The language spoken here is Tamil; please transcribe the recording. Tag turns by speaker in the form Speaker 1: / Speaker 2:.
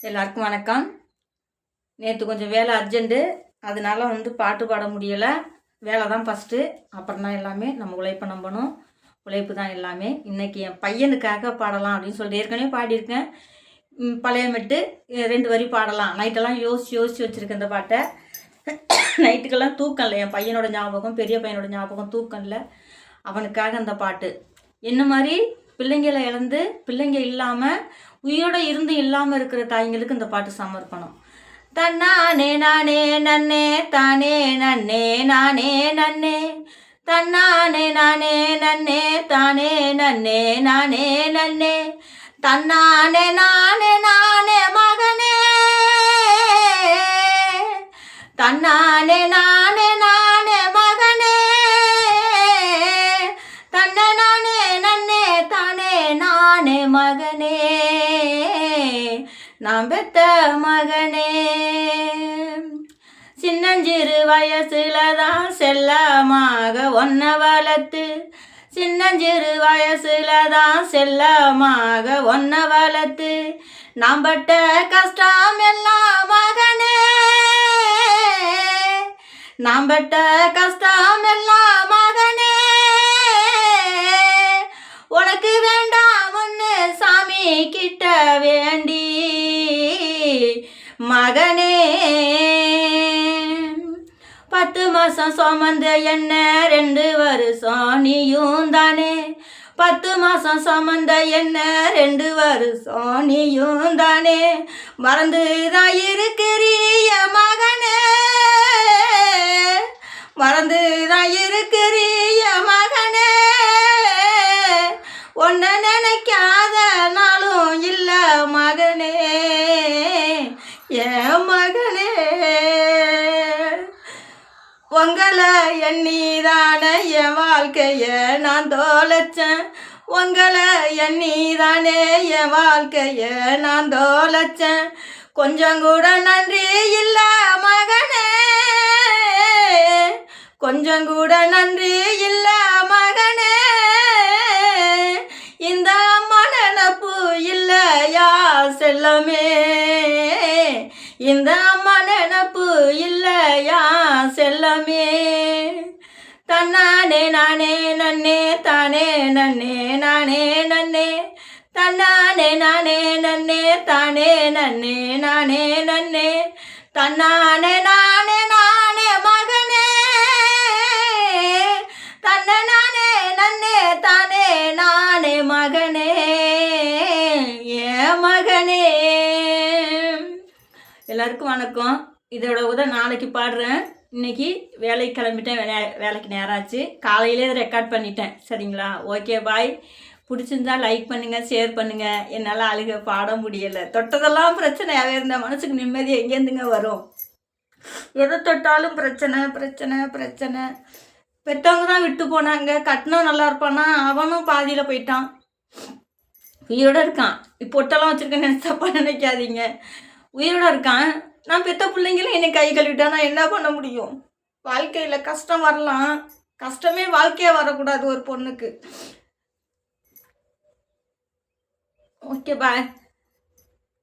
Speaker 1: எல்லாருக்கும் வணக்கம். நேற்று கொஞ்சம் வேலை அர்ஜென்ட்டு அதனால வந்து பாட்டு பாட முடியலை. வேலை தான் ஃபஸ்ட்டு அப்புறம் தான் எல்லாமே நம்ம உழைப்பை நம்பணும் உழைப்பு தான் எல்லாமே. இன்றைக்கி என் பையனுக்காக பாடலாம் அப்படின்னு சொல்லிட்டு ஏற்கனவே பாடியிருக்கேன். பழையமிட்டு பழைய மெட்டு ரெண்டு வரி பாடலாம். நைட்டெல்லாம் யோசிச்சு யோசிச்சு வச்சுருக்கேன் இந்த பாட்டை. நைட்டுக்கெல்லாம் தூக்கம் இல்லை. என் பையனோட ஞாபகம் பெரிய பையனோட ஞாபகம் தூக்கம் இல்லை. அவனுக்காக அந்த பாட்டு. என்ன மாதிரி? பிள்ளைங்களை இழந்து பிள்ளைங்க இல்லாமல் உயிரோட இருந்து இல்லாமல் இருக்கிற தாய்ங்களுக்கு இந்த பாட்டு சமர்ப்பணம். தன்னானே நானே நன்னே தானே நன்னே நானே நன்னே. தன்னானே நானே நன்னே தானே நன்னே நானே நன்னே. தன்னானே நானே நானே மகனே. தன்னானே நான் மகனே நாம் பெத்த மகனே. சின்னஞ்சிறு வயசுல தான் செல்லமாக ஒன்ன வளர்த்து சின்னஞ்சிறு வயசுல தான் செல்லமாக ஒன்ன வளர்த்து. நாம் பட்ட கஷ்டம் எல்லாம் மகனே நாம் பட்ட கஷ்டம் எல்லாம் மகனே. பத்து மாசம் சுமந்த என்ன ரெண்டு வருஷம் நீயும் தானே. பத்து மாசம் சுமந்த என்ன ரெண்டு வருஷம் நீயும் தானே. மறந்துதான் இருக்கிறிய மகனே. மறந்துதான் இருக்கிறிய மகனே. ஒன்ன நினைக்காத நான் என் மகனே உங்களை எண்ணிதான என் வாழ்க்கைய நான் தோலைச்சேன். உங்களை எண்ணிதானே என் வாழ்க்கைய நான் தோலைச்சேன். கொஞ்சம் கூட நன்றி இல்ல மகனே கொஞ்சம் கூட நன்றி இல்ல மகனே. இந்த மனநப்பு இல்லையா செல்லமே. இந்த அம்மா நினப்பு இல்லையா செல்லமே? தன்னானே நானே நன்னே தானே நன்னே நானே நன்னே. தன்னானே நானே நன்னே தானே நன்னே நானே நன்னே. தன்னானே நானே நானே மகனே. தன்னை நானே நன்னே தானே நானே மகனே. ஏ மகனே எல்லாருக்கும் வணக்கம். இதோட உத நாளைக்கு பாடுறேன். இன்னைக்கு வேலைக்கு கிளம்பிட்டேன். வே- வேலைக்கு நேரம் ஆச்சு காலையிலே ரெக்கார்ட் பண்ணிட்டேன். சரிங்களா? ஓகே பாய் பிடிச்சிருந்தா லைக் பண்ணுங்கள் ஷேர் பண்ணுங்கள் என்னால் அழுக பாட முடியலை. தொட்டதெல்லாம் பிரச்சனையாகவே இருந்தால் மனசுக்கு நிம்மதி எங்கேருந்துங்க வரும்? எதை தொட்டாலும் பிரச்சனை பிரச்சனை பிரச்சனை. பெற்றவங்க தான் விட்டு போனாங்க. கட்டணம் நல்லா இருப்பானா? அவனும் பாதியில் போயிட்டான். உயிரோட இருக்கான். இப்போ பொட்டெல்லாம் வச்சுருக்கேன்னு நினச்சப்பா நினைக்காதீங்க. உயிரோட இருக்கான். நான் பெத்த பிள்ளைங்களும் என்னை கை கழுவிட்டா நான் என்ன பண்ண முடியும்? வாழ்க்கையில் கஷ்டம் வரலாம். கஷ்டமே வாழ்க்கையாக வரக்கூடாது ஒரு பொண்ணுக்கு. Okay bye